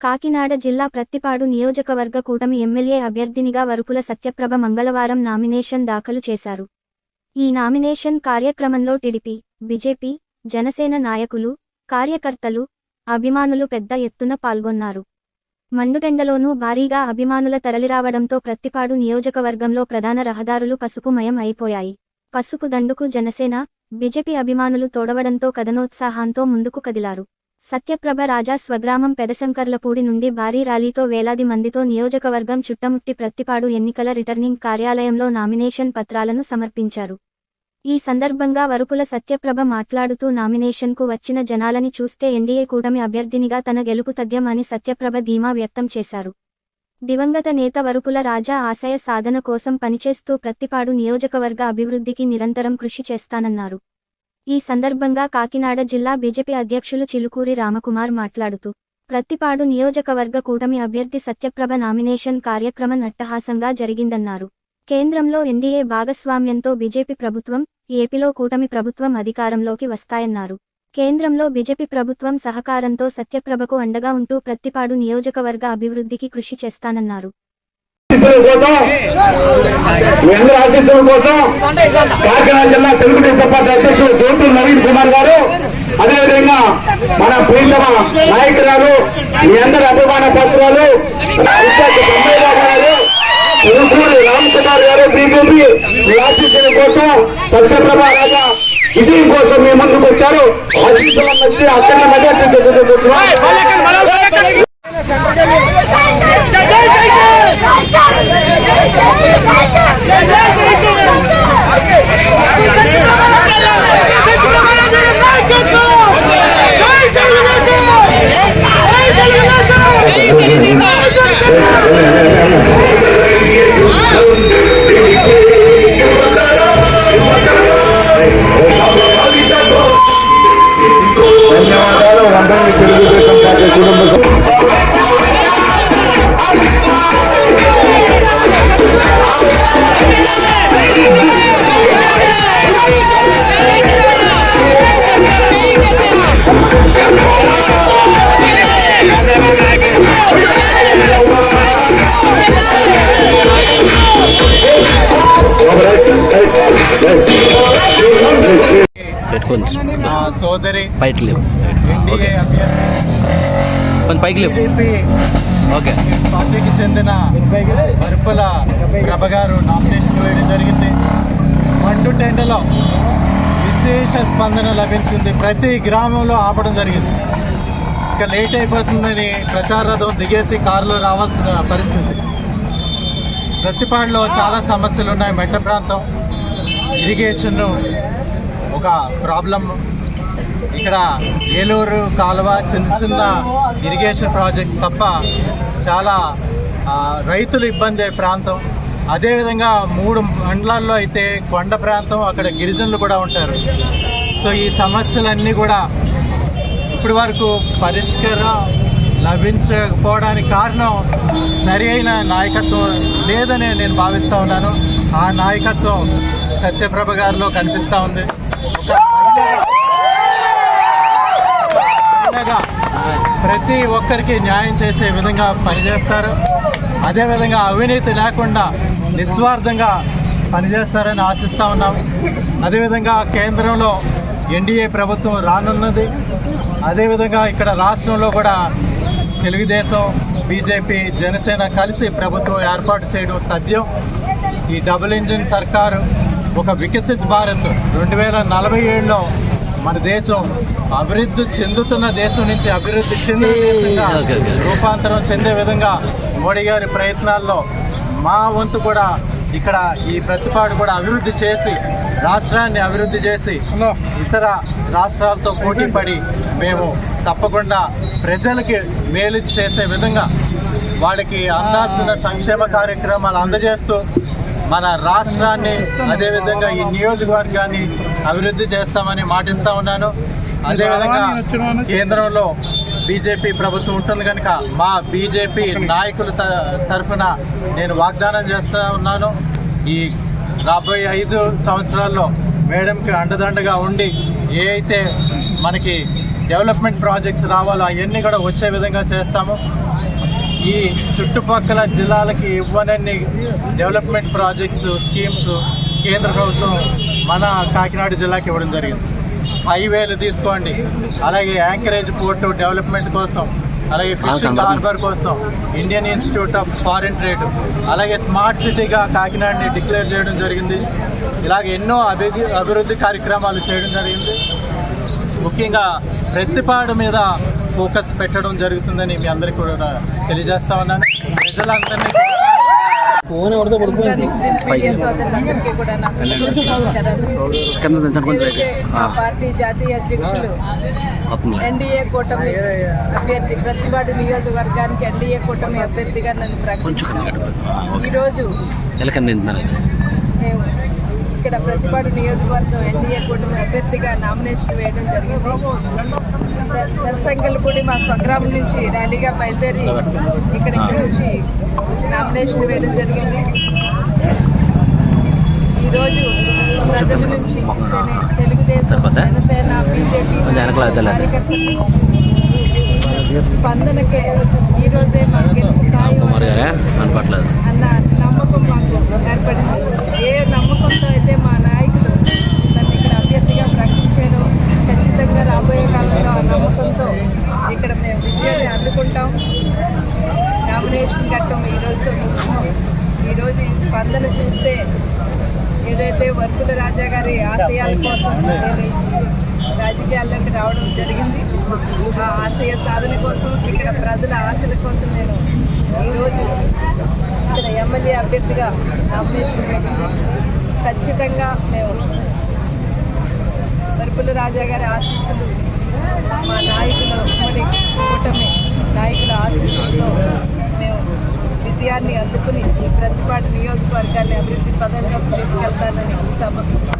కాకినాడ జిల్లా ప్రత్తిపాడు నియోజకవర్గ కూటమి ఎమ్మెల్యే అభ్యర్థినిగా వరుపుల సత్యప్రభ మంగళవారం నామినేషన్ దాఖలు చేశారు. ఈ నామినేషన్ కార్యక్రమంలో టిడిపి బీజేపీ జనసేన నాయకులు కార్యకర్తలు అభిమానులు పెద్ద ఎత్తున పాల్గొన్నారు. మండుటెండలోనూ భారీగా అభిమానుల తరలిరావడంతో ప్రత్తిపాడు నియోజకవర్గంలో ప్రధాన రహదారులు పసుపుమయం అయిపోయాయి. పసుపు దండుకు జనసేన బీజేపీ అభిమానులు తోడవడంతో కథనోత్సాహంతో ముందుకు కదిలారు. సత్యప్రభ రాజా స్వగ్రామం పెదశంకర్లపూడి నుండి భారీ ర్యాలీతో వేలాది మందితో నియోజకవర్గం చుట్టముట్టి ప్రత్తిపాడు ఎన్నికల రిటర్నింగ్ కార్యాలయంలో నామినేషన్ పత్రాలను సమర్పించారు. ఈ సందర్భంగా వరుపుల సత్యప్రభ మాట్లాడుతూ నామినేషన్కు వచ్చిన జనాలని చూస్తే ఎన్డీఏ కూటమి అభ్యర్థినిగా తన గెలుపు తథ్యం అని సత్యప్రభ ధీమా వ్యక్తం చేశారు. దివంగత నేత వరుపుల రాజా ఆశయ సాధన కోసం పనిచేస్తూ ప్రత్తిపాడు నియోజకవర్గ అభివృద్ధికి నిరంతరం కృషి చేస్తానన్నారు. ఈ సందర్భంగా కాకినాడ జిల్లా బీజేపీ అధ్యక్షులు చిలుకూరి రామకుమార్ మాట్లాడుతూ ప్రత్తిపాడు నియోజకవర్గ కూటమి అభ్యర్థి సత్యప్రభ నామినేషన్ కార్యక్రమం అట్టహాసంగా జరిగిందన్నారు. కేంద్రంలో ఎన్డీఏ భాగస్వామ్యంతో బీజేపీ ప్రభుత్వం ఏపీలో కూటమి ప్రభుత్వం అధికారంలోకి వస్తాయన్నారు. కేంద్రంలో బీజేపీ ప్రభుత్వం సహకారంతో సత్యప్రభకు అండగా ఉంటూ ప్రత్తిపాడు నియోజకవర్గ అభివృద్ధికి కృషి చేస్తానన్నారు. కోసం మీ అందరి ఆశీస్సుల కోసం కాకినాడ జిల్లా తెలుగుదేశం పార్టీ అధ్యక్షుడు జోటు నవీన్ కుమార్ గారు అదేవిధంగా మన ప్రీతమ నాయకురాలు మీ అందరి అభిమాన పత్రాలు గారు ఉరుకూరి గారు బీజేపీ మీ ఆశీస్సుల కోసం సత్యప్రభ రాజా విజయం కోసం మీ ముందుకు వచ్చారు. ఆశీస్సుల మధ్య అక్కడ మెజార్టీ నా సోదరి. పైకి లేవు. అభ్యర్థి కొంచెం పైకి లేవు. ఓకే. పార్టీకి చెందిన వరుపుల ప్రభ గారు నామినేషన్ వేయడం జరిగింది. మండు టెండలో విశేష స్పందన లభించింది. ప్రతి గ్రామంలో ఆపడం జరిగింది. ఇక లేట్ అయిపోతుందని ప్రచార రథం దిగేసి కారులో రావాల్సిన పరిస్థితి. ప్రతిపాడులో చాలా సమస్యలు ఉన్నాయి మెట్ట ప్రాంతం ఇరిగేషన్ ఒక ప్రాబ్లం. ఇక్కడ ఏలూరు కాలువ చిన్న చిన్న ఇరిగేషన్ ప్రాజెక్ట్స్ తప్ప చాలా రైతులు ఇబ్బంది అయ్యే ప్రాంతం. అదేవిధంగా మూడు మండలాల్లో అయితే కొండ ప్రాంతం అక్కడ గిరిజనులు కూడా ఉంటారు. సో ఈ సమస్యలన్నీ కూడా ఇప్పటి వరకు పరిష్కారం లభించకపోవడానికి కారణం సరి అయిన నాయకత్వం లేదని నేను భావిస్తూ ఉన్నాను. ఆ నాయకత్వం సత్యప్రభ గారిలో కనిపిస్తూ ఉంది. ప్రతి ఒక్కరికి న్యాయం చేసే విధంగా పనిచేస్తారు. అదేవిధంగా అవినీతి లేకుండా నిస్వార్థంగా పనిచేస్తారని ఆశిస్తూ ఉన్నాం. అదేవిధంగా కేంద్రంలో ఎన్డీఏ ప్రభుత్వం రానున్నది. అదేవిధంగా ఇక్కడ రాష్ట్రంలో కూడా తెలుగుదేశం బీజేపీ జనసేన కలిసి ప్రభుత్వం ఏర్పాటు చేయడం తథ్యం. ఈ డబుల్ ఇంజిన్ సర్కారు ఒక వికసిత్ భారత్ రెండు వేల నలభై ఏడులో మన దేశం అభివృద్ధి చెందుతున్న దేశం నుంచి అభివృద్ధి చెందిన దేశంగా. రూపాంతరం చెందే విధంగా మోడీ గారి ప్రయత్నాల్లో మా వంతు కూడా ఇక్కడ ఈ ప్రతిపాడు కూడా అభివృద్ధి చేసి రాష్ట్రాన్ని అభివృద్ధి చేసి ఇతర రాష్ట్రాలతో పోటీ పడి మేము తప్పకుండా ప్రజలకి మేలు చేసే విధంగా వాళ్ళకి అందాల్సిన సంక్షేమ కార్యక్రమాలు అందజేస్తూ మన రాష్ట్రాన్ని అదేవిధంగా ఈ నియోజకవర్గాన్ని అభివృద్ధి చేస్తామని మాటిస్తా ఉన్నాను. అదేవిధంగా కేంద్రంలో బీజేపీ ప్రభుత్వం ఉంటుంది కనుక మా బీజేపీ నాయకుల తరఫున నేను వాగ్దానం చేస్తూ ఉన్నాను. ఈ రాబోయే ఐదు సంవత్సరాల్లో మేడంకి అండదండగా ఉండి ఏ అయితే మనకి డెవలప్మెంట్ ప్రాజెక్ట్స్ రావాలో అవన్నీ కూడా వచ్చే విధంగా చేస్తాము. ఈ చుట్టుపక్కల జిల్లాలకి ఇవ్వనన్ని డెవలప్మెంట్ ప్రాజెక్ట్స్ స్కీమ్స్ కేంద్ర ప్రభుత్వం మన కాకినాడ జిల్లాకి ఇవ్వడం జరిగింది. హైవేలు తీసుకోండి. అలాగే యాంకరేజ్ పోర్టు డెవలప్మెంట్ కోసం అలాగే ఫిషింగ్ హార్బర్ కోసం Indian institute of foreign trade అలాగే స్మార్ట్ సిటీగా కాకినాడని డిక్లేర్ చేయడం జరిగింది. ఇలాగ ఎన్నో అభివృద్ధి అభివృద్ధి కార్యక్రమాలు చేయడం జరిగింది. ముఖ్యంగా ప్రతిపాడు మీద ఫోకస్ పెట్టడం జరుగుతుందని మీ అందరికీ కూడా తెలియజేస్తా ఉన్నాను. ప్రజలందరినీ ప్రింట్ జాతీయ అధ్యక్షులు. ఎన్డీఏ కూటమి అభ్యర్థి ప్రతిపాడు నియోజకవర్గానికి ఎన్డీఏ కూటమి అభ్యర్థిగా నన్ను ప్రకటించారు. ఈరోజు ఇక్కడ ప్రతిపాడు నియోజకవర్గం ఎన్డీఏ కూటమి అభ్యర్థిగా నామినేషన్ వేయడం జరిగింది. తెలసంగల్పూడి మా స్వగ్రామం నుంచి ర్యాలీగా బయలుదేరి ఇక్కడికి వచ్చి నామినేషన్ వేయడం జరిగింది. ఈరోజు ప్రజల నుంచి తెలు- తెలుగుదేశం జనసేన బీజేపీ స్పందనకే ఈరోజే మా గెలుపు ఖాయం అనపట్లేదు అన్న నమ్మకం మాకు ఏర్పడింది ఏ నమ్మకంతో అయితే మా నాయకులు నన్ను ఇక్కడ అభ్యర్థిగా ప్రకటించారో ఖచ్చితంగా రాబోయే కాలంలో ఆ నమ్మకంతో ఇక్కడ మేము విజయాన్ని అందుకుంటాం నామినేషన్ ఘట్టం ఈ రోజుతో ముగిసింది ఈరోజు ఈ స్పందన చూస్తే ఏదైతే వర్కుల రాజా గారి ఆశయాల కోసం నేను రాజకీయాల్లోకి రావడం జరిగింది. ఆ ఆశయ సాధన కోసం ఇక్కడ ప్రజల ఆశల కోసం నేను ఈరోజు ఇక్కడ ఎమ్మెల్యే అభ్యర్థిగా నామినేషన్ ఖచ్చితంగా మేము వర్పుల రాజా గారి ఆశీస్సులు మా నాయకుల ఉమ్మడి కూటమి నాయకుల ఆశీస్సులతో మేము విజయాన్ని అందుకుని ఈ ప్రతిపాటు నియోజకవర్గాన్ని అభివృద్ధి పదంలోకి తీసుకెళ్తానని సభ